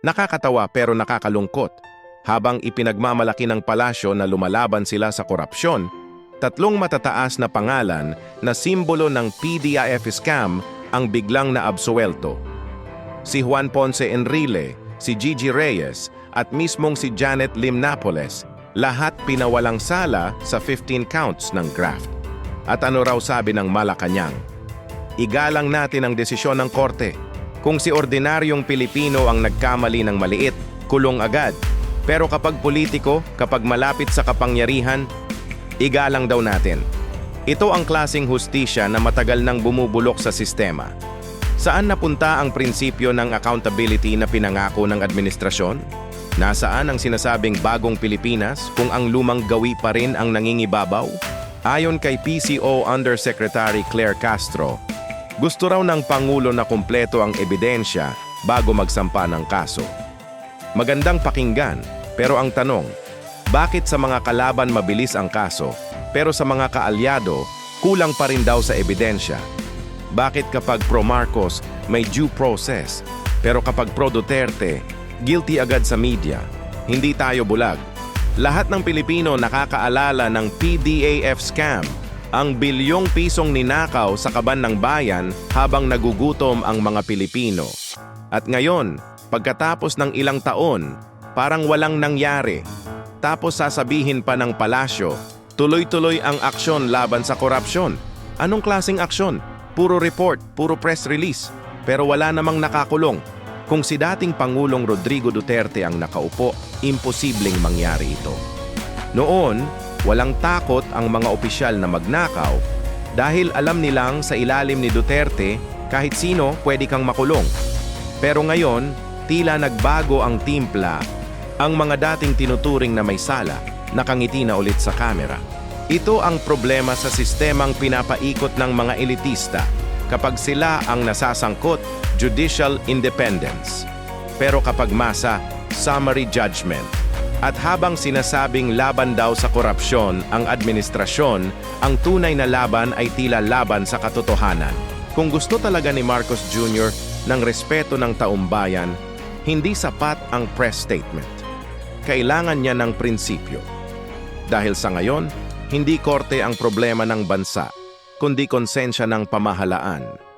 Nakakatawa pero nakakalungkot. Habang ipinagmamalaki ng palasyo na lumalaban sila sa korupsyon, tatlong matataas na pangalan na simbolo ng PDIF scam ang biglang naabsuelto. Si Juan Ponce Enrile, si Gigi Reyes, at mismong si Janet Lim Napoles, lahat pinawalang sala sa 15 counts ng graft. At ano raw sabi ng Malacanang? Igalang natin ang desisyon ng korte. Kung si ordinaryong Pilipino ang nagkamali ng maliit, kulong agad. Pero kapag politiko, kapag malapit sa kapangyarihan, igalang daw natin. Ito ang klasing hustisya na matagal nang bumubulok sa sistema. Saan napunta ang prinsipyo ng accountability na pinangako ng administrasyon? Nasaan ang sinasabing bagong Pilipinas kung ang lumang gawi pa rin ang nangingibabaw? Ayon kay PCO Undersecretary Claire Castro, gusto raw ng Pangulo na kumpleto ang ebidensya bago magsampa ng kaso. Magandang pakinggan, pero ang tanong, bakit sa mga kalaban mabilis ang kaso, pero sa mga kaalyado, kulang pa rin daw sa ebidensya? Bakit kapag pro Marcos may due process, pero kapag pro Duterte, guilty agad sa media? Hindi tayo bulag. Lahat ng Pilipino nakakaalala ng PDAF scam, ang bilyong pisong ninakaw sa kaban ng bayan habang nagugutom ang mga Pilipino. At ngayon, pagkatapos ng ilang taon, parang walang nangyari. Tapos sasabihin pa ng palasyo, tuloy-tuloy ang aksyon laban sa korupsyon. Anong klasing aksyon? Puro report, puro press release, pero wala namang nakakulong. Kung si dating Pangulong Rodrigo Duterte ang nakaupo, imposibleng mangyari ito. Noon, walang takot ang mga opisyal na magnakaw dahil alam nilang sa ilalim ni Duterte kahit sino pwede kang makulong. Pero ngayon, tila nagbago ang timpla. Ang mga dating tinuturing na may sala, nakangiti na ulit sa kamera. Ito ang problema sa sistemang pinapaikot ng mga elitista kapag sila ang nasasangkot, judicial independence. Pero kapag masa, summary judgment. At habang sinasabing laban daw sa korupsyon ang administrasyon, ang tunay na laban ay tila laban sa katotohanan. Kung gusto talaga ni Marcos Jr. ng respeto ng taumbayan, hindi sapat ang press statement. Kailangan niya ng prinsipyo. Dahil sa ngayon, hindi korte ang problema ng bansa, kundi konsensya ng pamahalaan.